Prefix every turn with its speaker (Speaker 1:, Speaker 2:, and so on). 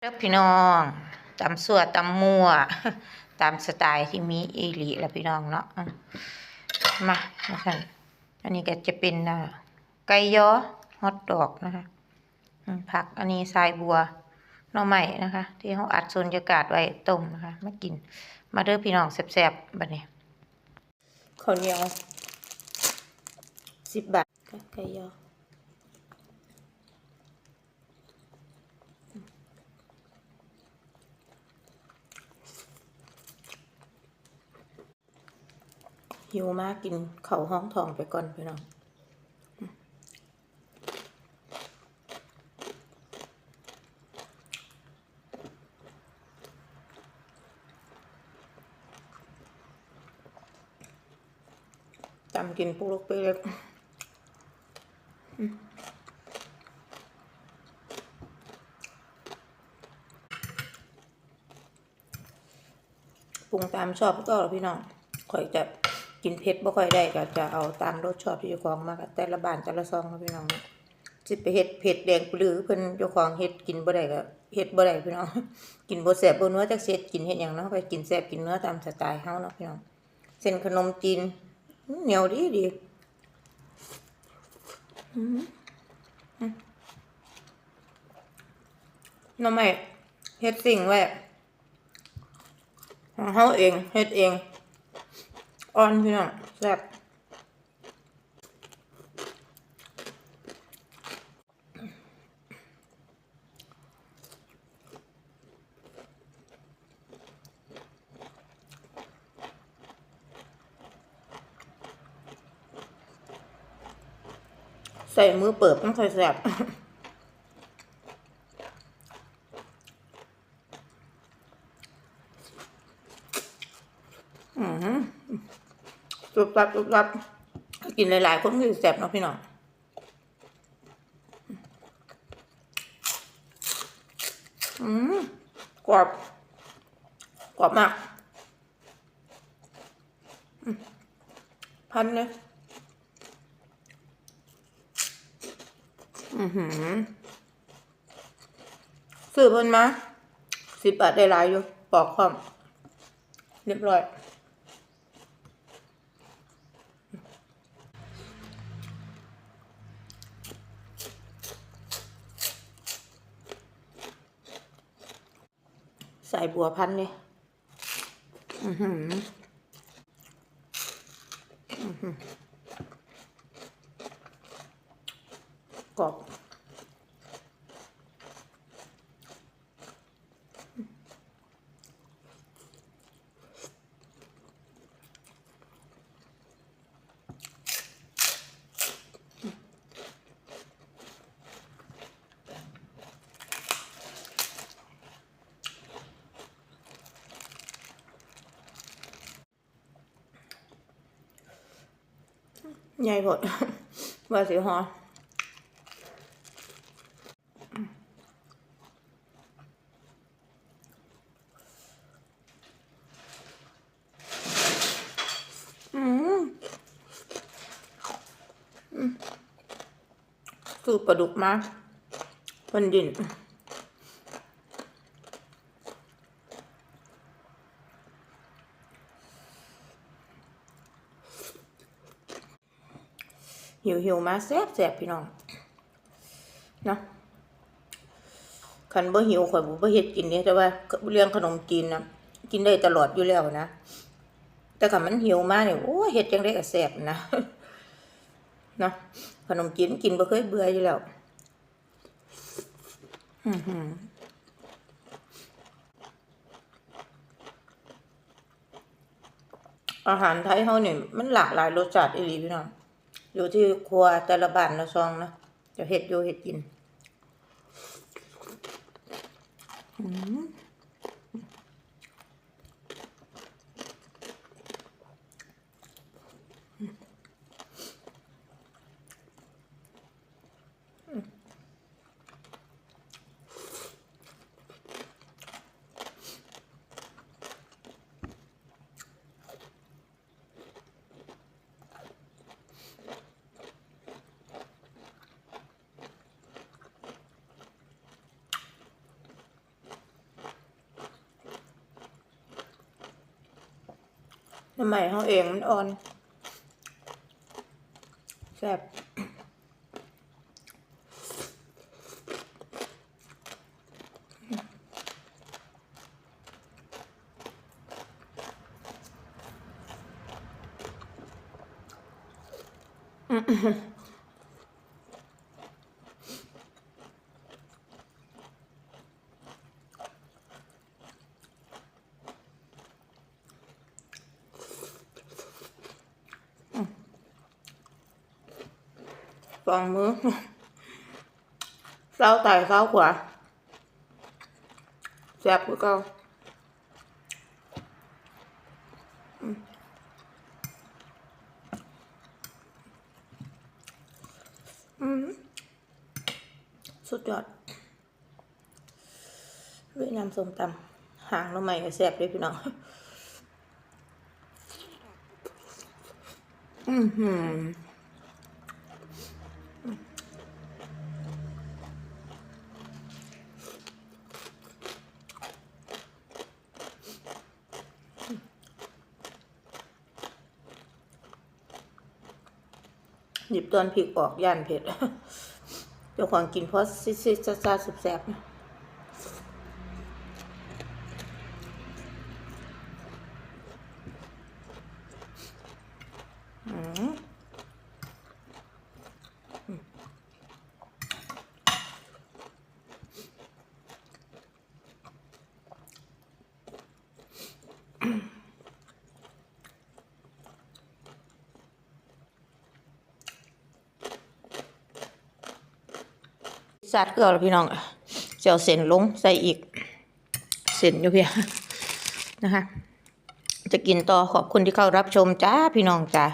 Speaker 1: เด้อพี่น้องตำสั่วตำมั่วตามสไตล์ที่มีอีหลีแล้วพี่น้องเนาะมานะคะอันนี้ก็จะเป็นไก่ยอฮอทดอกนะคะผักอันนี้ทรายบัวน่อไม้นะคะ ที่เขาอัดสุญญากาศไว้ต้มนะคะมากิน มาเด้อพี่น้องแซ่บๆบัดนี้ข้าวเหนียวสิบบาทไก่ยอ หิวมากกินเข่าห้องทองไปก่อนพี่น้องจำกินปูลูกเป๊กปรุงตามชอบก็พี่น้องข่อยจะ กินเผ็ดบ่ค่อยได้ก็จะเอาตามรสชอบที่เจ้าของมากแต่ละบ้านแต่ละซองนะพี่น้องสิไปเฮ็ดเผ็ดแดงปลือเพิ่นเจ้าของเฮ็ดกินบ่ได้ก็เฮ็ดบ่ได้พี่น้องกินบ่แซ่บบ่เนัวจักเส็ดกินเฮ็ดหยังเนาะไปกินแซ่บกินเนื้อตามสไตล์เฮาเนาะพี่น้องเส้นขนมจีนเหนียวดีดีอืมอืมหน้ำไม้เฮ็ดสิ่งไว้ของเฮาเองเฮ็ดเอง อ่อนพี่น้องแซ่บใส่มือเปิดต้องใส่แซ่บอืมุบรับจุบรับกินหลายๆ คนคือแซ่บเนาะพี่น้องอืมกรอบกรอบมากพันเลยอือหือซื้อเพิ่นมาสิบบาทได้หลายอยู่ปอกความเรียบร้อย ใส่บัวพันธุ์เลยอือหืออือหือกรอบ ใหญ่หมดว่าสิฮออืมอืมสูตรปลาดุกมาเพันดิน หิวหิวมาแซ่บแซ่บพี่น้องเนาะคันบ่หิวข่อยบ่บ่เฮ็ดกินเนี่ยแต่ว่าเรื่องขนมจีนนะกินได้ตลอดอยู่แล้วนะแต่คันมันหิวมากเนี่ยโอ้เฮ็ดจังได๋ก็แซ่บนะเนาะขนมจีนกินบ่เคยเบื่ออยู่แล้วอืออาหารไทยเฮาเนี่ยมันหลากหลายรสชาติอีหลีพี่น้อง อยู่ที่ครัวแต่ละบ้านละซองนะจะเห็ดอยู่เห็ดกิน อืม น้ำใหม่เขาเองมันอ่อนแซ่บ สองมือเศร้าไตเศร้าขวาแซ่บกว่าเก่าอืมสุดยอดเวียดนามส้มตำหางเราใหม่ก็แซ่บเลยพี่น้องอือ หยิบตอนผิกออกย่านเผ็ดเจ้าของกินเพราะซิซิซาซาสุบแซบนะอืม สัดเกลือแล้วพี่น้องเจียวเส้นลงใส่อีก เส้นอยู่เพียนะคะ จะกินต่อขอบคุณที่เข้ารับชมจ้าพี่น้องจ้า